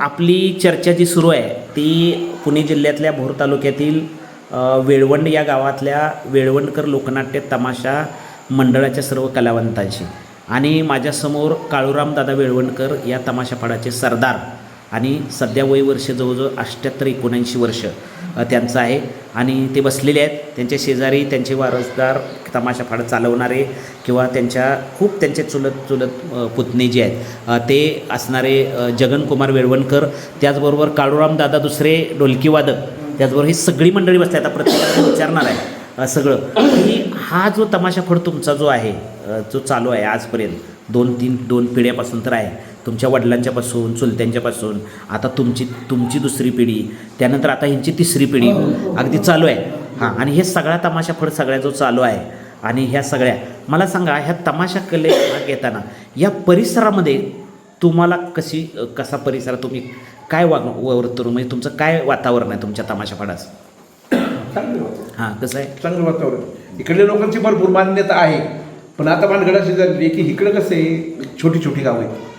आपली चर्चा जी सुरू आहे ती पुणे जिल्ह्यातल्या भोर तालुक्यातील वेळवंड या गावातल्या वेळवंडकर लोकनाट्य तमाशा मंडळाच्या सर्व कलावंतांची आणि माझ्यासमोर काळूराम दादा वेळवंडकर या तमाशापाडाचे सरदार आणि सध्या वय वर्ष जवळजवळ अष्ट्याहत्तर एकोणऐंशी वर्ष त्यांचं आहे. आणि ते बसलेले आहेत. त्यांच्या शेजारी त्यांचे वारसदार तमाशापाडा चालवणारे किंवा त्यांच्या खूप त्यांचे चुलत चुलत पुतणे जे आहेत. ते असणारे जगनकुमार वेळवणकर त्याचबरोबर काळूराम दादा दुसरे ढोलकीवादक त्याचबरोबर ही सगळी मंडळी बसते आता प्रत्येकाला विचारणार आहे सगळं. की हा जो तमाशाफड तुमचा जो आहे जो चालू आहे आजपर्यंत दोन तीन दोन पिढ्यापासून तर आहे. तुमच्या वडिलांच्यापासून चुलत्यांच्यापासून आता तुमची तुमची दुसरी पिढी त्यानंतर आता ह्यांची तिसरी पिढी अगदी चालू आहे. हां आणि हे सगळा तमाशाफड सगळ्या जो चालू आहे आणि ह्या सगळ्या मला सांगा ह्या तमाशा कले भाग घेताना या परिसरामध्ये तुम्हाला कशी कसा परिसर तुम्ही काय वाग वर्तवून म्हणजे तुमचं काय वातावरण आहे तुमच्या वातावरण. हां कसं आहे? चांगलं वातावरण. इकडल्या लोकांची भरपूर मान्यता आहे. पण आता भानगड अशी झाली की इकडं कसं आहे? छोटी छोटी गावं आहेत.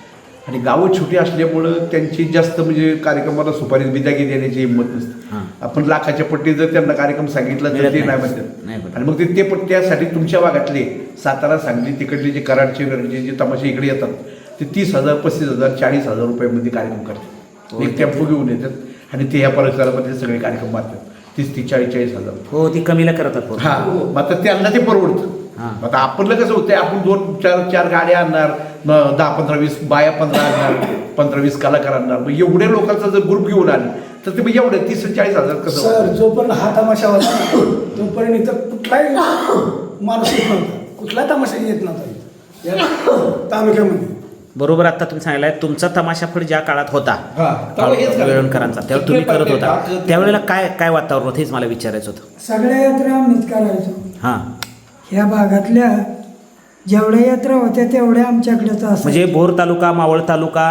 आणि गावं छोटी असल्यामुळं त्यांची जास्त म्हणजे कार्यक्रमाला सुपारी बिदागी देण्याची हिंमत नसते. आपण लाखाच्या पट्टी जर त्यांना कार्यक्रम सांगितला तर ते नाही. म्हणतात. म्हणत. आणि मग ते ते पट्ट्यासाठी तुमच्या भागातले सातारा सांगली तिकडले जे कराडचे गरजे जे तमाशे इकडे येतात ते तीस हजार पस्तीस हजार चाळीस हजार रुपयामध्ये कार्यक्रम करतात. हो, एक टेम्पो घेऊन येतात आणि ते ह्या परिसरामध्ये सगळे कार्यक्रम मारतात. तीस तीस चाळीस चाळीस हजार. हो ती कमीला करतात. हा मग आता त्यांना ते परवडतं. आता आपलं कसं होतंय आपण दोन चार चार गाड्या आणणार दहा पंधरा वीस बाया पंधरा आणणार पंधरा वीस कलाकार आणणार. मग एवढ्या लोकांचा जर ग्रुप घेऊन आले तर ते मग एवढे तीस चाळीस हजार कसं सर? जोपर्यंत हा तमाशा होता तोपर्यंत इथं कुठलाही माणूस येत नव्हता. कुठला तमाशा येत नव्हता. या तालुक्यामध्ये. बरोबर आता तुम्ही सांगितलं तुमचा तमाशाफड ज्या काळात होता हा, तेव्हा. वेळणकरांचा त्यावेळेला तुम्ही करत होता. त्यावेळेला काय काय वातावरण होतं हेच मला विचारायचं होतं. सगळ्या यात्रा आम्हीच करायचो. हां. ह्या भागातल्या जेवढ्या यात्रा होत्या तेवढ्या आमच्याकडेच असं म्हणजे भोर तालुका मावळ तालुका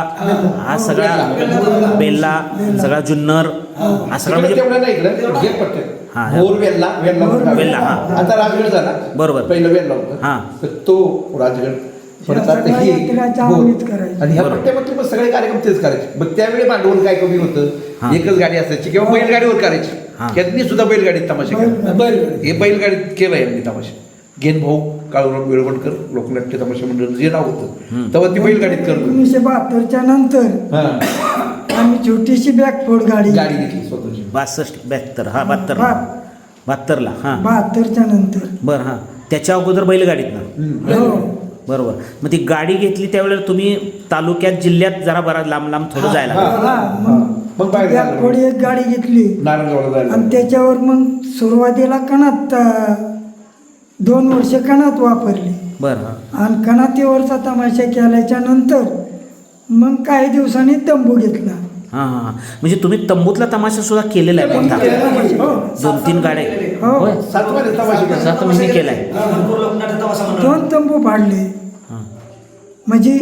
हा सगळा बेल्ला सगळा जुन्नर हा सगळा म्हणजे तेवढं नाही इकडं हे पट्टे हा. भोर वेल्ला वेल्ला म्हणतात. वेल्ला, हा. आता राजगड झाला बरोबर. पहिलं वेल्ला होतं हा. तर तो राजगड परत या आता सगळ्या ही यात्रा भोर. आम्हीच करायचो. आणि ह्या बरोबर. पट्ट्यामध्ये मग सगळे कार्यक्रम तेच करायचे मग त्यावेळी भांडवल काय कमी हा. होतं एकच गाडी असायची किंवा बैलगाडीवर हा. करायची त्यांनी सुद्धा बैलगाडीत तमाशा केला बैलगाडी. हे बैलगाडीत केलं यांनी तमाशा घेन भाऊ काळूराम वेळवणकर लोकनाट्य तमाशा मंडळ जे नाव होतं तेव्हा ती बैलगाडीत करत. एकोणीसशे बहात्तरच्या नंतर हा. आम्ही छोटीशी बॅकफोड गाडी गाडी घेतली स्वतःची. बासष्ट बहात्तर हा बहात्तरला बा- बहात्तरला हां. बहात्तरच्या नंतर. बरं हां. त्याच्या अगोदर बैलगाडीत ना. हो. बरोबर. मग ती गाडी घेतली त्यावेळेला तुम्ही तालुक्यात जिल्ह्यात जरा बरा लांब लांब थोडं जायला हा. लागलं. हा. मग मग बाहेर झालं. बॅकफोड एक गाडी घेतली. नारायणगावला जायला आणि त्याच्यावर मग सुरुवातीला कणात अं, दोन वर्ष कणात वापरली. बरं. हां आणि कणातीवरचा तमाशा केल्याच्यानंतर मग काही दिवसांनी तंबू घेतला. हां हां हां. म्हणजे तुम्ही तंबूतला तमाशा सुद्धा केलेला आहे मोठा हो. दोन तीन गाड्या. हो. होय सात महिने तमाशा केला. सात महिने केलाय दोन तंबू पाडले हां. म्हणजे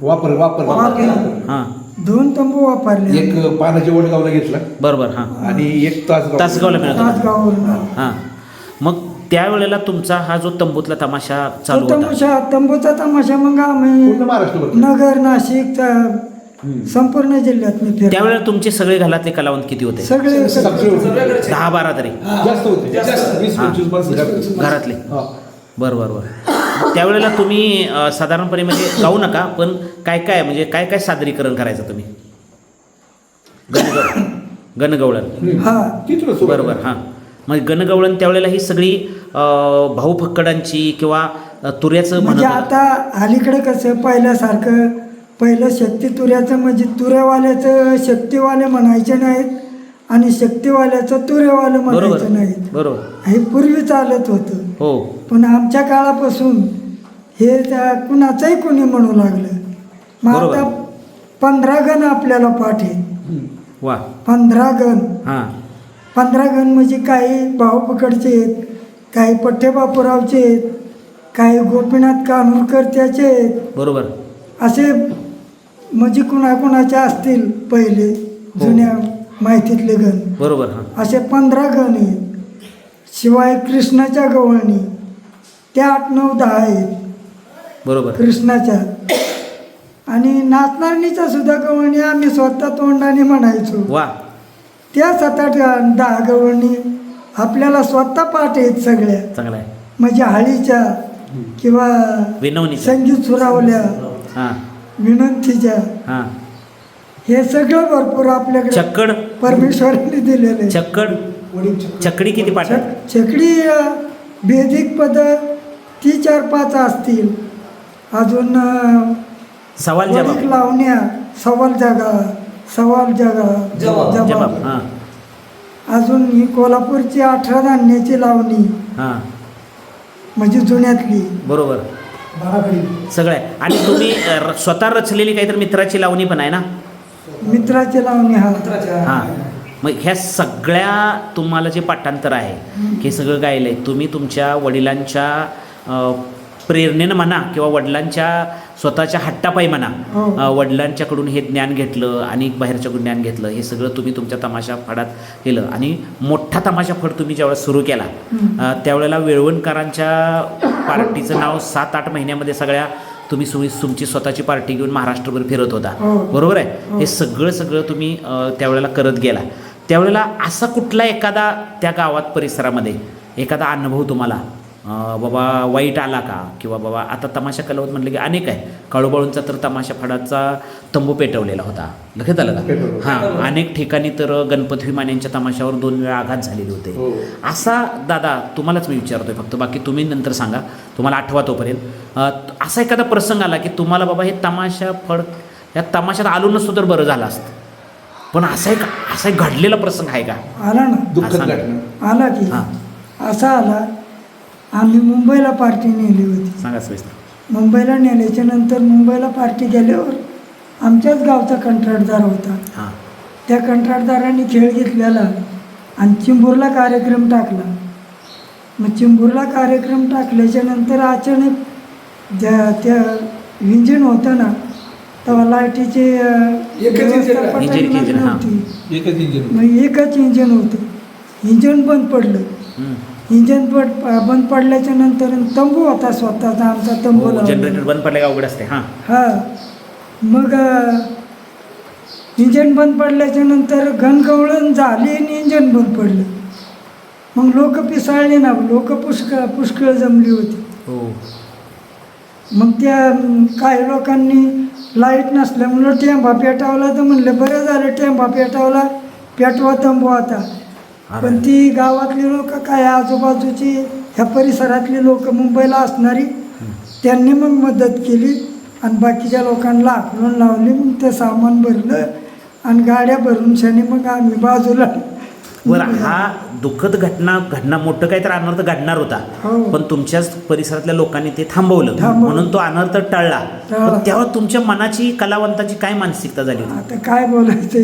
वापर वापर वापर. हां. दोन तंबू वापरले. एक पानाची वडगावला घेतला. बरोबर हां. आणि एक तास तासगावला मिळत तासगाववरून. हां. मग त्यावेळेला तुमचा हा जो तंबूतला तमाशा तो चालू होता. तमाशा तंबूचा तमाशा मग आम्ही पूर्ण महाराष्ट्रभर नगर नाशिक संपूर्ण जिल्ह्यात मी फिरलो. त्यावेळेला तुमचे सगळे घरातले कलावंत किती होते? सगळे सगळे होते. दहा बारा तरी. जास्त होते. वीस पंचवीस माणसं जास्त होते. घरातले. हा. बरं बरं बरं. त्यावेळेला तुम्ही अं, साधारणपणे म्हणजे गाऊ नका पण काय काय म्हणजे काय काय सादरीकरण करायचं तुम्ही? गणगव गणगवळण हा. तिथूनच सुरुवात. बरोबर हां. मग गणगवळण त्यावेळेला ही सगळी भाऊ फक्कडांची किंवा तुऱ्याचं म्हणजे आता अलीकडे कसं पहिल्यासारखं पहिलं शक्ती तुऱ्याचं म्हणजे तुऱ्यावाल्याचं शक्तीवाले म्हणायचे नाहीत आणि शक्तीवाल्याचं तुऱ्यावालं बरोबर म्हणायचं नाहीत. बरोबर. हे पूर्वी चालत होतं. हो. पण आमच्या काळापासून हे त्या कुणाचंही कोणी म्हणू लागलं. मग. आता पंधरा गण आपल्याला पाठ वा. पंधरा गण. हां. पंधरा गण म्हणजे काही भाऊ पकडचे आहेत. काही पठ्ठेबापूरावचे आहेत. काही गोपीनाथ कानूरकर त्याचे आहेत. बरोबर. असे म्हणजे कुणाकुणाचे असतील पहिले जुन्या माहितीतले गण. बरोबर हां. असे पंधरा गण आहेत. शिवाय कृष्णाच्या गवळणी. त्या आठ नऊ दहा आहेत. बरोबर. कृष्णाच्या. आणि नाचणारणीच्या सुद्धा गवळणी आम्ही स्वतः तोंडाने म्हणायचो. वा. त्या सात आठ दहा गवळणी आपल्याला स्वतः पाठ आहेत सगळ्या. चांगला आहे. म्हणजे हळीच्या किंवा विनवणीचा संगीत सुरावल्या हां. विनंतीच्या. हां. हे सगळं भरपूर आपल्याकडे चक्कड परमेश्वरांनी दिलेलं आहे. चकडी किती पाठात छक- छकडी अ, भेदिक पद ती चार पाच असतील. अजून अ, सवाल वडीक लावण्या सवाल जागा. सवाल जागा जबाब. हां. अजून ही कोल्हापूरची अठरा धान्याची लावणी. हां. म्हणजे जुन्यातली. बरोबर. बाराखडी. सगळं आहे आणि तुम्ही अ, र- स्वतः रचलेली काहीतरी मित्राची लावणी पण आहे ना? मित्राची लावणी हा. हां. मग ह्या सगळ्या तुम्हाला जे पाठांतर आहे हे सगळं गायलं आहे तुम्ही तुमच्या वडिलांच्या अ, प्रेरणेनं म्हणा किंवा वडिलांच्या स्वतःच्या हट्टापायी म्हणा. हो. वडिलांच्याकडून हे ज्ञान घेतलं आणि बाहेरच्याकडून ज्ञान घेतलं हे सगळं तुम्ही तुमच्या तमाशा फडात केलं. आणि मोठा तमाशा फड तुम्ही ज्यावेळेस सुरू केला त्यावेळेला वेळवणकरांच्या पार्टीचं नाव सात आठ महिन्यामध्ये सगळ्या तुम्ही तुमची स्वतःची पार्टी घेऊन महाराष्ट्रभर फिरत होता. हो. बरोबर आहे? हे. सगळं सगळं तुम्ही त्यावेळेला करत गेला. त्यावेळेला असा कुठला एखादा त्या गावात परिसरामध्ये एखादा अनुभव तुम्हाला बाबा वाईट आला का? किंवा बाबा आता तमाशा कलावत म्हटलं की अनेक आहे. काळूबाळूंचा तर तमाशा फडाचा तंबू पेटवलेला होता. लक्षात आलं का. हां अनेक ठिकाणी तर गणपत विमान यांच्या तमाशावर दोन वेळा आघात झालेले होते. हो. असा दादा तुम्हालाच मी विचारतोय फक्त. बाकी तुम्ही नंतर सांगा. तुम्हाला आठवा तोपर्यंत. असा एखादा प्रसंग आला की तुम्हाला बाबा हे तमाशा फड या तमाशात आलो नसतो तर बरं झालं असतं. पण असा एक असा एक घडलेला प्रसंग आहे का? आला ना. घटना. आला की हां. असा आला आम्ही मुंबईला पार्टी नेली होती. सांगा सविस्तर मुंबईला नेल्याच्या नंतर मुंबईला पार्टी गेल्यावर आमच्याच गावचा कंत्राटदार होता. हां. त्या कंत्राटदारांनी खेळ घेतलेला आणि चिंबूरला कार्यक्रम टाकला. मग चिंबूरला कार्यक्रम टाकल्याच्या नंतर अचानक ज्या त्या इंजिन होतं ना तेव्हा लाईटीची व्यवस्था हां. मग एकच इंजिन होतं. इंजिन बंद पडलं. इंजिन पड बंद पडल्याच्या नंतर तंबू होता स्वतःचा आमचा तंबू हो. जनरेटर बंद पडले का अवघड असते हां. हा. मग इंजन बंद पडल्याच्या नंतर घनगवळण झाली आणि इंजन बंद पडलं. मग लोक पिसाळली ना लोक पुष्कळ पुष्कळ जमली होती. हो. मग त्या काही लोकांनी लाइट नसल्यामुळं टेंबा पेटावला तर म्हणलं बरं झालं टेंबा पेटावला पेटवा तंबू आता. पण ती गावातली लोक काय आजूबाजूची ह्या परिसरातली लोक मुंबईला असणारी त्यांनी मग मदत केली आणि बाकीच्या लोकांना आखलून लावली मग ते सामान भरलं आणि गाड्या भरून शनी मग आम्ही बाजूला. बरं हा दुःखद घटना घडणार मोठं काहीतरी अनर्थ घडणार होता. हो. पण तुमच्याच परिसरातल्या लोकांनी ते थांबवलं. थांबवलं. म्हणून तो अनर्थ टळला. पण तेव्हा तुमच्या मनाची कलावंताची काय मानसिकता झाली होती? आता काय बोलायचं?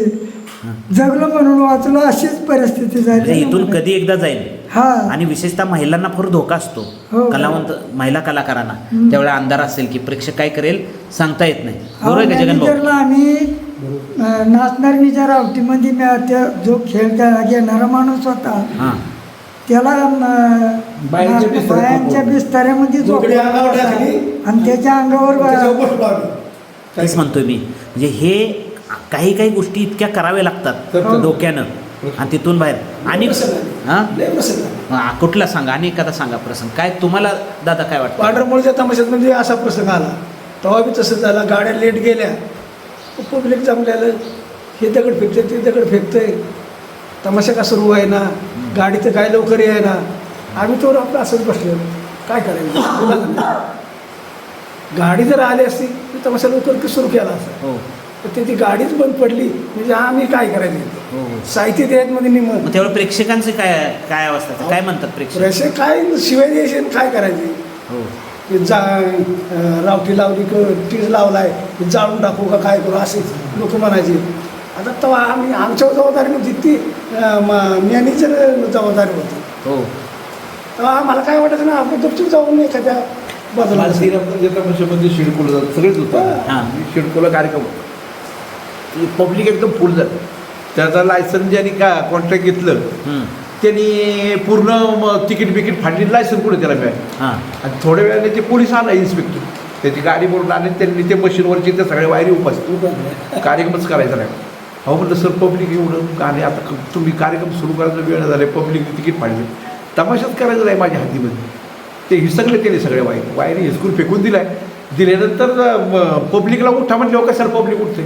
जगलो म्हणून वाचलो अशीच परिस्थिती म्हणजे झाली इथून कधी एकदा जाईल. हा. आणि विशेषतः महिलांना फार धोका असतो. हो. कलावंत महिला कलाकारांना. त्यावेळेला अंधार असेल की प्रेक्षक काय करेल सांगता येत नाही. बरोबर आहे का जगन भाऊ? मॅनेजरला आम्ही अं, नाचणारणीच्या रावटीमध्ये मी त्या जो खेळ त्या- घेणारा माणूस होता. हां. त्याला अं, बायांच्या बिस्ताऱ्यात बायांच्या झोपवलं. बिस्ताऱ्यामध्ये अंगावर. टाकली. आणि त्याच्या अंगावर त्याच्यावर बा- बसलो आम्ही. तेच म्हणतोय मी. म्हणजे हे काही काही गोष्टी इतक्या कराव्या लागतात डोक्यानं. आणि तिथून बाहेर. आणि हां? कुठला सांगा? आणि एखादा सांगा प्रसंग. काय तुम्हाला दादा काय वाटतं? पांढरमुळच्या तमाशात म्हणजे असा प्रसंग आला. तेव्हा बी तसं झालं. गाड्या लेट गेल्या. पब्लिक जमलेलं. हे दगड फेकते ते दगड फेकतंय. तमाशा का सुरू आहे ना गाडी तर काय लवकर आहे ना आम्ही तो आपलं असंच बसलो काय करायचं. गाडी जर आली असती तर तमाशा लवकर सुरू केला असता. हो. तर ते ती गाडीच बंद पडली. म्हणजे आम्ही काय करायचं? हो हो. साहित्य त्यामध्ये निम मग त्यावेळी प्रेक्षकांचे काय काय अवस्था? काय म्हणतात प्रेक्षक? पैसे काय शिवाय द्यायचे आणि काय करायचे? हो. जा अं, रावटी लावली क टीज लावलाय. जाळून टाकू का काय करू असे लोक म्हणायचे. आता तेव्हा आम्ही आमच्या जबाबदारी म्हणजे ती मॅनेजर जबाबदारी होती. हो. तेव्हा आम्हाला काय वाटायचं ना आपण गपचूप जाऊन एखाद्या बाजूला तमाशामध्ये शिडकोला जात सगळेच होतं. हां. शिडकोला कार्यक्रम पब्लिक एकदम फुल झालं. त्याचा लायसन ज्यांनी का कॉन्ट्रॅक्ट घेतलं. त्यांनी पूर्ण तिकीट बिकीट फाडली लायसन कुठे त्याला मिळालं? हां. आणि थोड्या वेळाने ते पोलीस आला इन्स्पेक्टर त्याची गाडी बोलून आली त्यांनी ते मशीनवरची ते सगळे वायरी उपसते कार्यक्रमच करायचा नाही. अहो म्हटलं सर पब्लिक एवढं आणि आता क- तुम्ही कार्यक्रम सुरू करायचा वेळ झाला पब्लिक तिकीट पाडले तमाशाच करायचं नाही माझ्या हातीमध्ये. ते हिसकले त्याने सगळे वायरी. वायरी हिसकून फेकून दिलाय. दिल्यानंतर पब्लिकला उठा म्हटलं कशाला पब्लिक उठते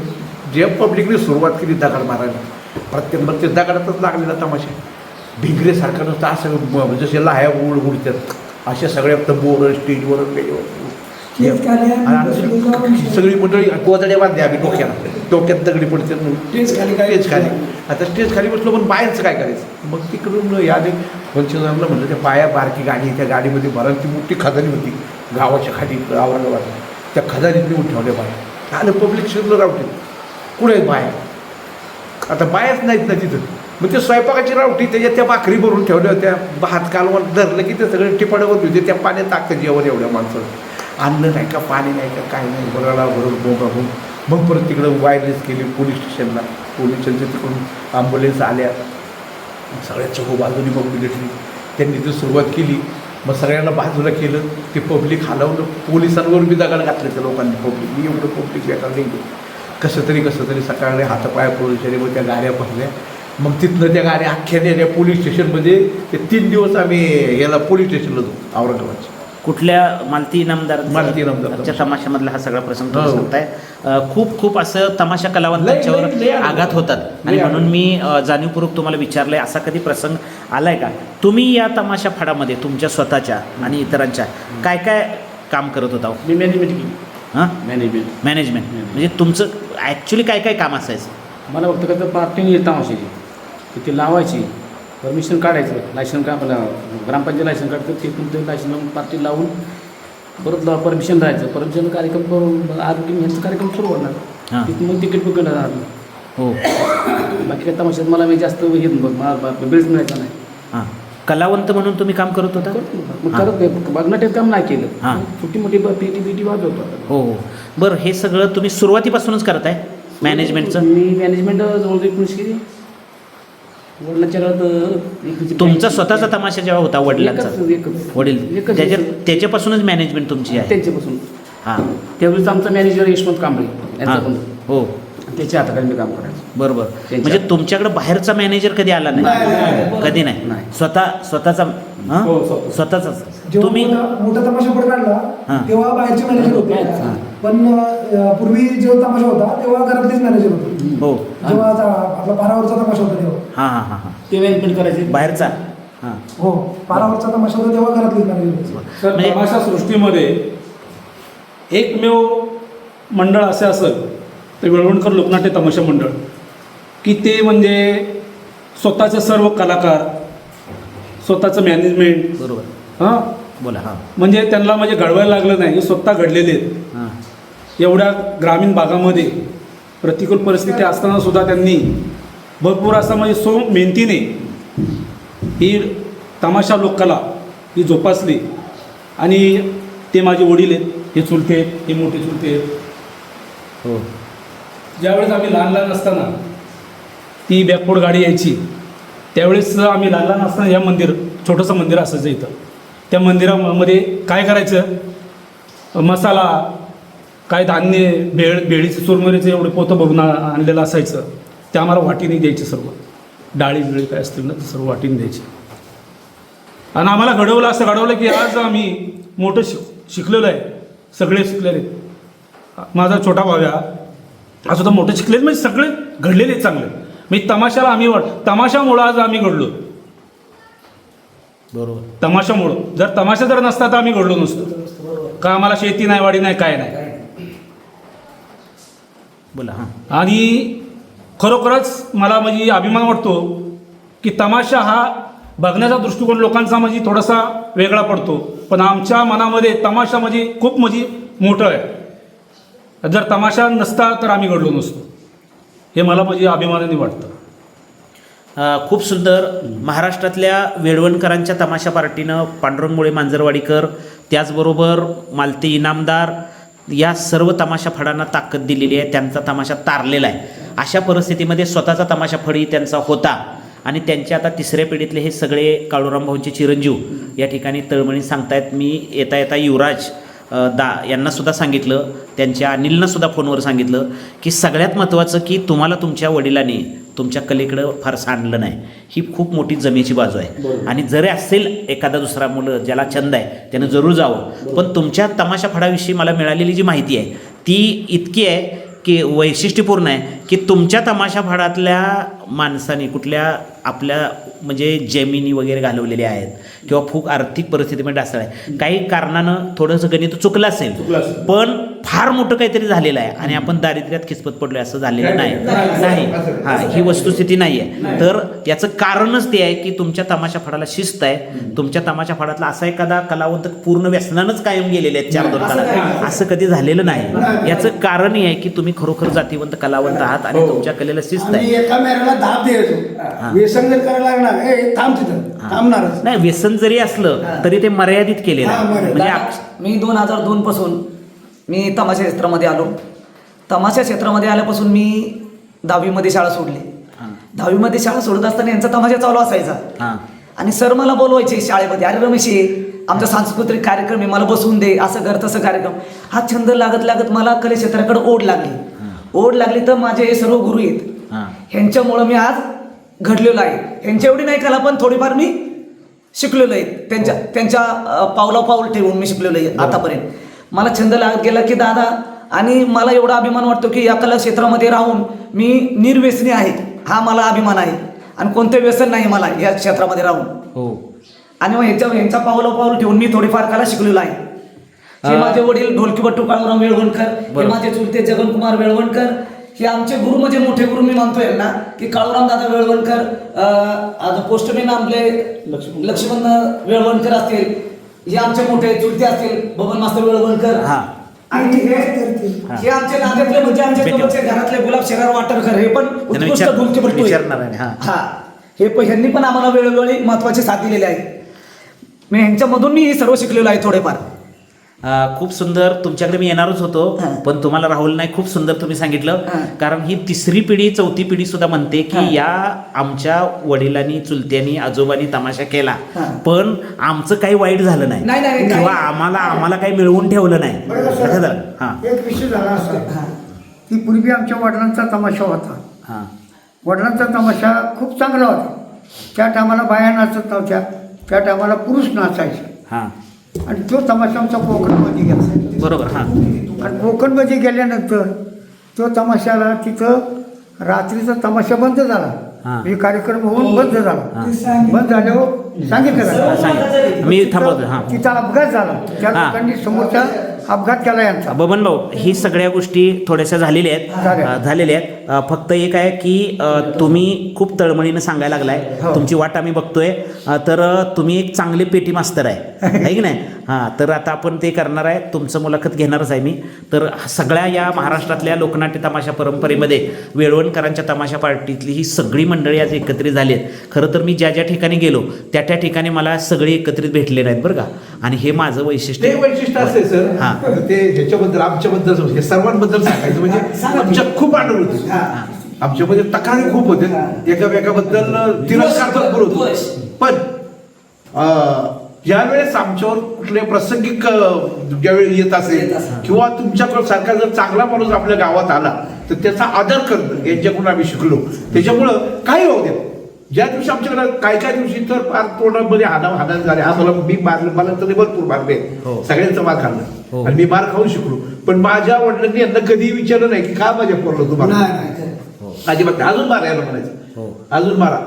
जे पब्लिकने सुरुवात केली दगड मारायला प्रत्येक मग ते दगडातच लागलेला तमाशा. भिंगरेसारखं नुसतं असं म- जसे लाह्या उड उडतात अशा सगळ्या तंबूवर स्टेजवर सगळी मंडळी गोदड्या बांधल्या आम्ही डोक्याला. डोक्यात दगडी पडते स्टेज खाली काय स्टेज खाली. आता स्टेज खाली बसलो पण बाहेरचं काय करायचं? मग तिकडून याने पंचनामला म्हणलं त्या पाया बारकी गाडी त्या गाडीमध्ये भरायची मोठी खदानी होती. गावाच्या खाली औरंगाबाद त्या खदानीत नेऊन ठेवल्या बाया आलं पब्लिक शिरलं रावटी कुठे आहेत बाया आता बायाच नाहीत ना तिथं. मग ते स्वयंपाकाची रावटी त्याच्यात त्या भाकरी भरून ठेवल्या होत्या. भात कालवण धरलं की ते सगळे टिपाडं होते त्या पाण्यात टाकतं जेवण एवढ्या माणसं अन्न नाही का पाणी नाही का काय नाही. बघायला भरून बोंबाहून मग परत तिकडं वायरलेस केली पोलीस स्टेशनला पोलीस स्टेशनच्या तिकडून ॲम्ब्युलन्स आल्या. सगळ्या चहू बाजूनी मग घेतली त्यांनी ती सुरुवात केली. मग सगळ्यांना बाजूला केलं. ते पब्लिक हलवलं. पोलिसांवर बी दगड घातले त्या लोकांनी. पब्लिक मी एवढं पब्लिक बेकार नाही कसं तरी कसं तरी सकाळी हातापाया पोलिसांनी मग त्या गाड्या भरल्या मग तिथनं त्या गाड्या अख्ख्या नेल्या पोलीस स्टेशनमध्ये ते तीन दिवस आम्ही याला पोलीस स्टेशनला जाऊ औरंगाबादच्या कुठल्या मालती इनामदार मालती इनामदार. च्या तमाशामधला हा सगळा प्रसंग तुम्ही हो. सांगताय. खूप खूप असं तमाशा कलावंतांच्यावर. आघात होतात. आणि म्हणून मी जाणीवपूर्वक तुम्हाला विचारलंय असा कधी प्रसंग आलाय का? तुम्ही या तमाशा फाडामध्ये तुमच्या स्वतःच्या आणि इतरांच्या काय काय काम करत होता? मी मॅनेजमेंट केली. हां? मॅनेजमेंट मॅनेजमेंट म्हणजे तुमचं ॲक्च्युली काय काय काम असायचं? मला फक्त कसं पार्टिंग येत तमाशाची. तर ती लावायची. परमिशन काढायचं. लायसन का आपलं ग्रामपंचायत लायसन काढतं. ते तुमचं लायसन लावून पार्टी लावून परत परमिशन राहायचं. परमिशन कार्यक्रम करून आरोग्य ह्यांचा कार्यक्रम सुरू हां. होणार तिथून मग तिकीट बुक करणार हो. बाकी काय तमाशात मला मी जास्त हे मला बिल्स मिळायचा नाही? हां. कलावंत म्हणून तुम्ही काम करत होता? मग करत नाही. बघण्यात काम नाही केलं. हां. छोटी मोठी पेटी बिटी वाजवतो हो हो. बरं हे सगळं तुम्ही सुरुवातीपासूनच करताय? मॅनेजमेंटचं? मी मॅनेजमेंट जवळ एकोणीस केली. वडिलांच्या काळात एकोणीसशे तुमचा. स्वतःचा तमाशा जेव्हा होता वडिलांचा. वडील. त्याच्या. त्याच्यापासूनच मॅनेजमेंट तुमची आहे? त्यांच्यापासून. हां. त्यावेळेस आमचा मॅनेजर यशवंत कांबळे हां. हो. त्याच्या हाताखाली मी काम करायचो बरोबर. म्हणजे तुमच्याकडे बाहेरचा मॅनेजर कधी आला नाही? कधी नाही? नाही. स्वतः स्वतःचा हां? हो, स्वतः. स्वतःचाच. जेव्हा तुम्ही मोठा- तमाशा हां. काढला तेव्हा बाहेरचे मॅनेजर होते. हां. पण पूर्वी जेव्हा तमाशा होता तेव्हा घरातलेच मॅनेजर होते. हो. जेव्हा आपला पारावरचा तमाशा होता तेव्हा. हां हां हां हां. ते मॅनेजमेंट करायचे. बाहेरचा? हां. हो. पारावरचा तमाशा होता तेव्हा घरातलेच मॅनेजर होते. म्हणजे- तमाशा सृष्टीमध्ये एकमेव मंडळ असे असेल तर वेळवणकर लोकनाट्य तमाशा मंडळ. की ते म्हणजे स्वतःचे सर्व कलाकार स्वतःचं मॅनेजमेंट बरोबर. हां? बोला हां. म्हणजे त्यांना म्हणजे घडवायला लागलं नाही हे स्वतः घडलेले आहेत. हां. एवढ्या ग्रामीण भागामध्ये प्रतिकूल परिस्थिती असताना सुद्धा त्यांनी भरपूर असं म्हणजे सो मेहनतीने ही तमाशा लोककला ही जोपासली आणि ते माझे वडील आहेत हे चुलते आहेत हे मोठे चुलते आहेत. हो. ज्यावेळेस आम्ही लहान लहान असताना ती बॅकफोड गाडी यायची. त्यावेळेस आम्ही लहान लहान असताना या मंदिर छोटंसं मंदिर असायचं इथं. त्या मंदिरामध्ये काय करायचं? मसाला काय धान्य भेळ भेळीचे चुरमुरीचं एवढे पोतं भरून आणलेलं असायचं. ते आम्हाला वाटीने द्यायचे सर्व. डाळी बिळी काय असतील ना ते सर्व वाटीने द्यायचे. आणि आम्हाला घडवलं असं घडवलं की आज आम्ही मोठं शिक शिकलेलो आहे. सगळे शिकलेले माझा छोटा भाव्या हा सुद्धा मोठं शिकलेलं म्हणजे सगळे घडलेले चांगले. म्हणजे तमाशाला आम्ही वाट तमाशामुळं आज आम्ही घडलो. बरोबर. तमाशामुळं. जर तमाशा जर नसता तर आम्ही घडलो नसतो. का आम्हाला शेती नाही वाडी नाही काय नाही? बोला हां. आणि खरोखरच मला म्हणजे अभिमान वाटतो की तमाशा हा बघण्याचा दृष्टिकोन लोकांचा म्हणजे थोडासा वेगळा पडतो. पण आमच्या मनामध्ये तमाशा म्हणजे खूप म्हणजे मोठं आहे. जर तमाशा नसता तर आम्ही घडलो नसतो. हे मला म्हणजे अभिमानाने वाटतं. खूप सुंदर. महाराष्ट्रातल्या वेळवणकरांच्या तमाशा पार्टीनं पांडुरंगमुळे मांजरवाडीकर त्याचबरोबर मालती इनामदार या सर्व तमाशा फडांना ताकद दिलेली आहे. त्यांचा तमाशा तारलेला आहे. अशा परिस्थितीमध्ये स्वतःचा तमाशा फडी त्यांचा होता आणि त्यांच्या आता तिसऱ्या पिढीतले हे सगळे काळूराम भाऊंचे चिरंजीव या ठिकाणी तळमळी सांगतायत. मी येता येता युवराज दा यांना सुद्धा सांगितलं त्यांच्या अनिलनं सुद्धा फोनवर सांगितलं की सगळ्यात महत्त्वाचं की तुम्हाला तुमच्या वडिलांनी तुमच्या कलेकडं फारसं आणलं नाही. ही खूप मोठी जमेची बाजू आहे. आणि जरी असेल एखादा दुसरा मुलं ज्याला छंद आहे त्यानं जरूर जावं. पण तुमच्या तमाशा फडाविषयी मला मिळालेली जी माहिती आहे ती इतकी आहे की वैशिष्ट्यपूर्ण आहे की तुमच्या तमाशा फडातल्या माणसाने कुठल्या आपल्या म्हणजे जमिनी वगैरे घालवलेल्या आहेत किंवा खूप आर्थिक परिस्थितीमध्ये ढासळ आहे काही कारणानं थोडंसं गणित चुकलं असेल. पण फार मोठं काहीतरी झालेलं आहे. आणि आपण दारिद्र्यात खिचपत पडलोय असं झालेलं नाही नाही. हा ही वस्तुस्थिती नाही. आहे तर याचं कारणच ते आहे की तुमच्या तमाशा फडाला शिस्त आहे. तुमच्या तमाशा फडातला असा एखादा कलावंत पूर्ण व्यसनानंच कायम गेलेले आहेत चार दोन काळात. असं कधी झालेलं नाही. याचं कारण हे आहे की तुम्ही खरोखर जातीवंत कलावंत आहात आणि तुमच्या कलेला शिस्त आहे. एका मेऱ्याला धाप द्यायचो व्यसन जर करायला लागणार ए थांब तिथं. थांबणारच. नाही व्यसन जरी असलं तरी ते मर्यादित केलेलं हा, आहे. म्हणजे मी दोन हजार दोन पासून मी तमाशा क्षेत्रामध्ये आलो. तमाशा क्षेत्रामध्ये आल्यापासून मी दहावीमध्ये शाळा सोडली. दहावीमध्ये शाळा सोडत असताना यांचा तमाशा चालू असायचा. हां. आणि सर मला बोलवायचे शाळेमध्ये अरे रमेश आमचा सांस्कृतिक कार्यक्रम आहे मला बसवून दे असं कर तसं कार्यक्रम. हा छंद लागत लागत मला कले क्षेत्राकडे ओढ लागली. ओढ लागली तर माझे हे सर्व गुरु आहेत. हां. ह्यांच्यामुळं मी आज घडलेलो आहे. ह्यांच्या एवढी नाही कला पण थोडीफार मी शिकलेलो आहे. त्यांच्या त्यांच्या अं, पावला पाऊल ठेवून मी शिकलेलो आहे आतापर्यंत. मला छंद लागत गेला की दादा. आणि मला एवढा अभिमान वाटतो की या कला क्षेत्रामध्ये राहून मी निर्व्यसनी आहे. हा मला अभिमान आहे. आणि कोणतं व्यसन नाही मला या क्षेत्रामध्ये राहून. हो. आणि मग ह्याच्या ह्यांचा पावला पाऊल ठेवून मी थोडीफार कला शिकलेलो आहे. हे माझे वडील ढोलकीपट्टू काळूराम वेळवणकर हे. माझे चुलते जगनकुमार वेळवणकर हे आमचे गुरु म्हणजे मोठे गुरु मी मानतो यांना की काळूराम दादा वेळवणकर पोस्टमॅन आपले लक्ष्मण वेळवणकर असतील हे आमचे मोठे चुलते असतील बबन मास्तर वेळवणकर हां. आणि हे हे आमचे नात्यातले म्हणजे आमचे भेटू. जवळचे घरातले गुलाब शेरार हे पण उत्कृष्ट. विचारणार आहे, हां. हा. हे पण ह्यांनी पण आम्हाला वेळोवेळी महत्वाची साथ दिलेली आहे. मी ह्यांच्यामधून मी हे सर्व शिकलेलो आहे थोडेफार. अं, खूप सुंदर तुमच्याकडे मी येणारच होतो. पण तुम्हाला राहुल नाही खूप सुंदर तुम्ही सांगितलं. कारण ही तिसरी पिढी चौथी पिढी सुद्धा म्हणते की. या आमच्या वडिलांनी चुलत्यांनी आजोबांनी तमाशा केला हां. पण आमचं काही वाईट झालं नाही नाही, नाही, नाही. किंवा आम्हाला आम्हाला काही मिळवून ठेवलं नाही बरोबर, सर. असं झालं हां एक विषय झाला असा हा. की पूर्वी आमच्या वडिलांचा तमाशा होता हां वडिलांचा तमाशा खूप चांगला होता त्या टायमाला बाया नाचत नव्हत्या त्या टायमाला पुरुष नाचायचे हां आणि तो तमाशा आमचा कोकणमध्ये गेला. बरोबर हां. आणि कोकणमध्ये गेल्यानंतर तो तमाशाला तिथं रात्रीचा तमाशा बंद हां. झाला. हे. कार्यक्रम होऊन बंद झाला. हां. बंद झाल्यावर सांगितलं हां, मी थांबवतो हां. तिथं अपघात झाला. त्या हां. लोकांनी समोरच्या अपघात केला यांचा. बबन भाऊ ही सगळ्या गोष्टी थोड्याशा झालेल्या आहेत. अ, झालेल्या आहेत. अ, फक्त एक आहे की अ, तुम्ही खूप तळमळीनं सांगायला लागलाय. हो. तुमची वाट आम्ही बघतोय. अ, तर अ, तुम्ही एक चांगले पेटी मास्तर आहे. की नाही? हां तर आता आपण ते करणार आहे. तुमचं मुलाखत घेणारच आहे मी. तर सगळ्या या महाराष्ट्रातल्या लोकनाट्य तमाशा परंपरेमध्ये वेळवणकरांच्या तमाशा पार्टीतली ही सगळी मंडळी आज एकत्रित झाली आहेत. खरं तर मी ज्या ज्या ठिकाणी गेलो त्या त्या ठिकाणी मला सगळे एकत्रित भेटले नाहीत बरं का? आणि हे माझं वैशिष्ट्य ते वैशिष्ट्य असे सर. हां. ते ह्याच्याबद्दल आमच्याबद्दल हे सर्वांबद्दल सांगायचं म्हणजे आमच्या खूप आठवण होती. आमच्यामध्ये तक्रारी खूप होते. एकामेकाबद्दल तिरस्कार भरपूर होतो. पण ज्यावेळेस आमच्यावर कुठले प्रसंगिक ज्यावेळी येत असेल किंवा तुमच्याकडे सारखा जर चांगला माणूस आपल्या गावात आला तर त्याचा आदर करणं यांच्याकडून आम्ही शिकलो. त्याच्यामुळं काही होऊ द्या ज्या दिवशी आमच्याकडे काय काय दिवशी तर फार तोंडामध्ये हाना हाना झाले हा मला मी मारलं मला तरी भरपूर मारले हो. सगळ्यांचं मार हो. खाल्लं आणि मी मार खाऊन शिकलो. पण माझ्या वडिलांनी यांना कधी विचारलं नाही की का माझ्या पोरलं तुम्हाला नाही नाही अजिबात. अजून मारा याला हो. म्हणायचं अजून मारा.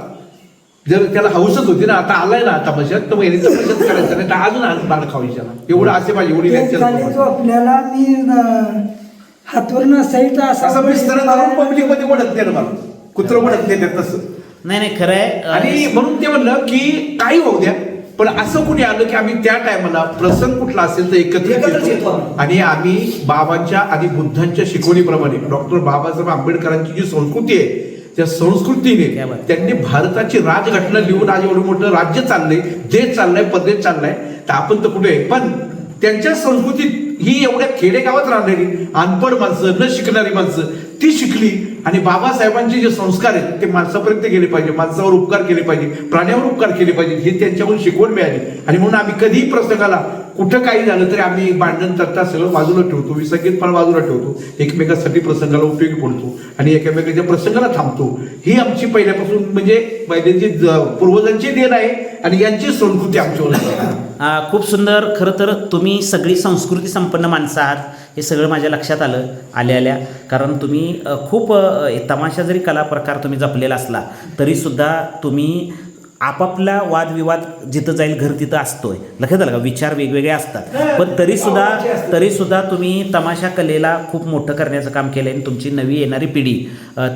जर त्याला हौसच होती ना आता आलाय ना तमाशात तर मग यांनी तमाशात करायचं नाही. तर अजून अजून मार खाऊ एवढं असे माझे स्वभाव. झोपल्याला मी हातवर नसायचा असं पब्लिकमध्ये ओढत नाही ना मला. कुत्र ओढत नाही त्यात तसं. नाही नाही खरं आहे आणि म्हणून ते म्हणलं की काही होऊ द्या पण असं कुणी आलं की आम्ही त्या टायमाला प्रसंग कुठला असेल तर एकत्रित येतो आम्ही. आणि आम्ही बाबांच्या आणि बुद्धांच्या शिकवणीप्रमाणे डॉक्टर बाबासाहेब आंबेडकरांची जी संस्कृती आहे त्या संस्कृतीने. त्यांनी भारताची राजघटना लिहून आज एवढं मोठं राज्य चाललंय देश चाललंय परदेश चाललाय तर आपण तर कुठे आहे? पण त्यांच्या संस्कृतीत ही एवढ्या खेडेगावात राहणारी अनपड माणसं न शिकणारी माणसं ती शिकली. आणि बाबासाहेबांचे जे संस्कार आहेत ते माणसापर्यंत गेले पाहिजे. माणसावर उपकार केले पाहिजे. प्राण्यावर उपकार केले पाहिजे. हे त्यांच्याकडून शिकवण मिळाली. आणि म्हणून आम्ही कधीही प्रसंगाला कुठं काही झालं तरी आम्ही भांडण तट्टा सगळं बाजूला ठेवतो. विसंगीत पण बाजूला ठेवतो. एकमेकासाठी प्रसंगाला उपयोगी पडतो. आणि एकमेकांच्या प्रसंगाला थांबतो. ही आमची पहिल्यापासून म्हणजे पहिल्याची पूर्वजांची देण आहे आणि यांची संस्कृती आमच्यावर खूप सुंदर. खरं तर तुम्ही सगळी संस्कृती संपन्न माणसं आहात. हे सगळं माझ्या लक्षात आलं आल्या आल्या. कारण तुम्ही खूप तमाशा जरी कला प्रकार तुम्ही जपलेला असला तरीसुद्धा तुम्ही आपापला वादविवाद जिथं जाईल घर तिथं असतोय. लक्षात आलं का? विचार वेगवेगळे असतात. पण तरीसुद्धा तरीसुद्धा तुम्ही तमाशा कलेला खूप मोठं करण्याचं काम केलं आहे आणि तुमची नवी येणारी पिढी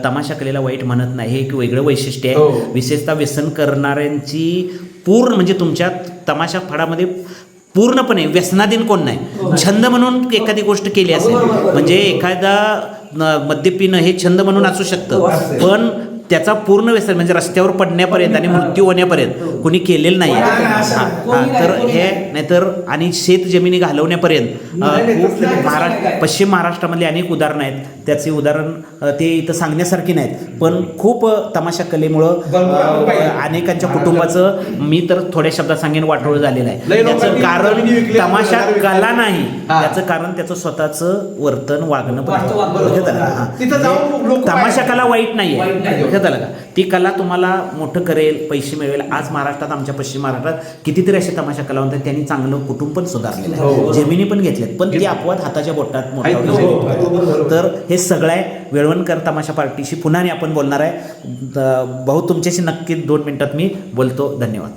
तमाशा कलेला वाईट म्हणत नाही. हे एक वेगळं वैशिष्ट्य आहे. हो. विशेषतः व्यसन करणाऱ्यांची पूर्ण म्हणजे तुमच्या तमाशा फडामध्ये पूर्णपणे व्यसनाधीन कोण नाही. छंद म्हणून एखादी गोष्ट केली असेल. म्हणजे एखादा मद्य पिणं हे छंद म्हणून असू शकतं. पण त्याचा पूर्ण व्यसन म्हणजे रस्त्यावर पडण्यापर्यंत आणि मृत्यू होण्यापर्यंत. कोणी केलेलं नाही. हां, तर हे नाहीतर आणि शेत जमिनी घालवण्यापर्यंत खूप महाराष्ट्र पश्चिम महाराष्ट्रामधली अनेक उदाहरणं आहेत. त्याचे उदाहरण ते इथं सांगण्यासारखी नाहीत. पण खूप तमाशा कलेमुळं अनेकांच्या कुटुंबाचं मी तर थोड्या शब्दात सांगेन वाटोळ झालेलं आहे. त्याचं कारण तमाशा. कला नाही. त्याचं कारण त्याचं स्वतःचं वर्तन वागणं पण म्हणजे तमाशा कला वाईट नाही वाईट नाही. आहे लक्षात आलं का? ती कला तुम्हाला मोठं करेल पैसे मिळवेल. आज महाराष्ट्रात आमच्या पश्चिम महाराष्ट्रात कितीतरी असे तमाशा कलावंत त्यांनी चांगलं कुटुंब पण सुधारलेलं आहे. जमिनी पण घेतल्यात पण ती अपवाद हाताच्या बोटात मोठा हो. तर हे सगळं आहे. वेळवणकर तमाशा पार्टीशी पुन्हा आपण बोलणार आहे. भाऊ तुमच्याशी नक्की दोन मिनिटात मी बोलतो. धन्यवाद.